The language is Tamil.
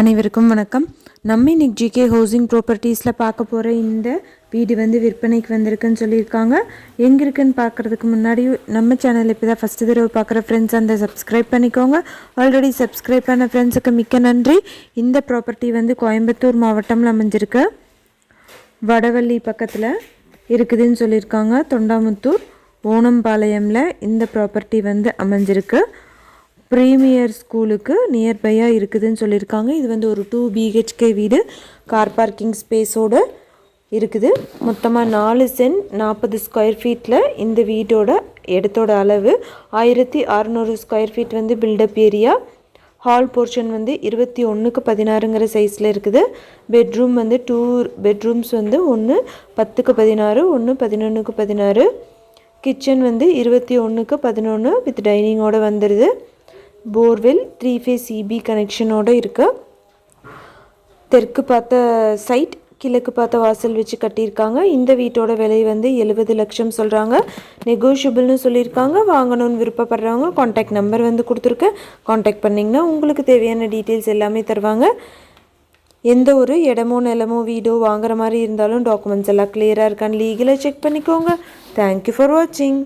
அனைவருக்கும் வணக்கம். நம்ம இன்னைக்கு ஜிகே ஹவுசிங் ப்ராப்பர்ட்டிஸில் பார்க்க போகிற இந்த வீடு வந்து விற்பனைக்கு வந்திருக்குன்னு சொல்லியிருக்காங்க. எங்கே இருக்குன்னு பார்க்குறதுக்கு முன்னாடி நம்ம சேனல் இப்போ தான் ஃபஸ்ட்டு தடவை பார்க்குற ஃப்ரெண்ட்ஸ் அந்த சப்ஸ்கிரைப் பண்ணிக்கோங்க. ஆல்ரெடி சப்ஸ்கிரைப் பண்ண ஃப்ரெண்ட்ஸுக்கு மிக்க நன்றி. இந்த ப்ராப்பர்ட்டி வந்து கோயம்புத்தூர் மாவட்டம்ல அமைஞ்சிருக்கு. வடவள்ளி பக்கத்தில் இருக்குதுன்னு சொல்லியிருக்காங்க. தொண்டாமுத்தூர் ஓணம்பாளையமில் இந்த ப்ராப்பர்ட்டி வந்து அமைஞ்சிருக்கு. ப்ரீமியர் ஸ்கூலுக்கு நியர்பையாக இருக்குதுன்னு சொல்லியிருக்காங்க. இது வந்து ஒரு டூ பிஹெச்கே வீடு. கார் பார்க்கிங் ஸ்பேஸோடு இருக்குது. மொத்தமாக நாலு சென்ட் நாற்பது ஸ்கொயர் ஃபீட்டில் இந்த வீட்டோட இடத்தோட அளவு ஆயிரத்தி அறநூறு ஸ்கொயர் ஃபீட் வந்து built up area hall portion வந்து இருபத்தி ஒன்றுக்கு பதினாறுங்கிற சைஸில் இருக்குது. பெட்ரூம் வந்து டூ பெட்ரூம்ஸ் வந்து ஒன்று பத்துக்கு பதினாறு ஒன்று பதினொன்றுக்கு பதினாறு. கிச்சன் வந்து இருபத்தி ஒன்றுக்கு பதினொன்று வித் டைனிங்கோடு வந்துடுது போர்வெல் த்ரீ ஃபேஸ் சிபி கனெக்ஷனோடு இருக்குது தெற்கு பார்த்த சைட் கிழக்கு பார்த்த வாசல் வச்சு கட்டியிருக்காங்க. இந்த வீட்டோட விலை வந்து எழுபது லட்சம் சொல்கிறாங்க நெகோஷியபிள்னு சொல்லியிருக்காங்க. வாங்கணும்னு விருப்பப்படுறவங்க காண்டாக்ட் நம்பர் வந்து கொடுத்துருக்கேன் காண்டாக்ட் பண்ணிங்கன்னா உங்களுக்கு தேவையான டீட்டெயில்ஸ் எல்லாமே தருவாங்க. எந்த ஒரு இடமோ நிலமோ வீடோ வாங்குற மாதிரி இருந்தாலும் டாக்குமெண்ட்ஸ் எல்லாம் கிளியராக இருக்கான்னு லீகலாக செக் பண்ணிக்கோங்க. தேங்க்யூ ஃபார் வாட்சிங்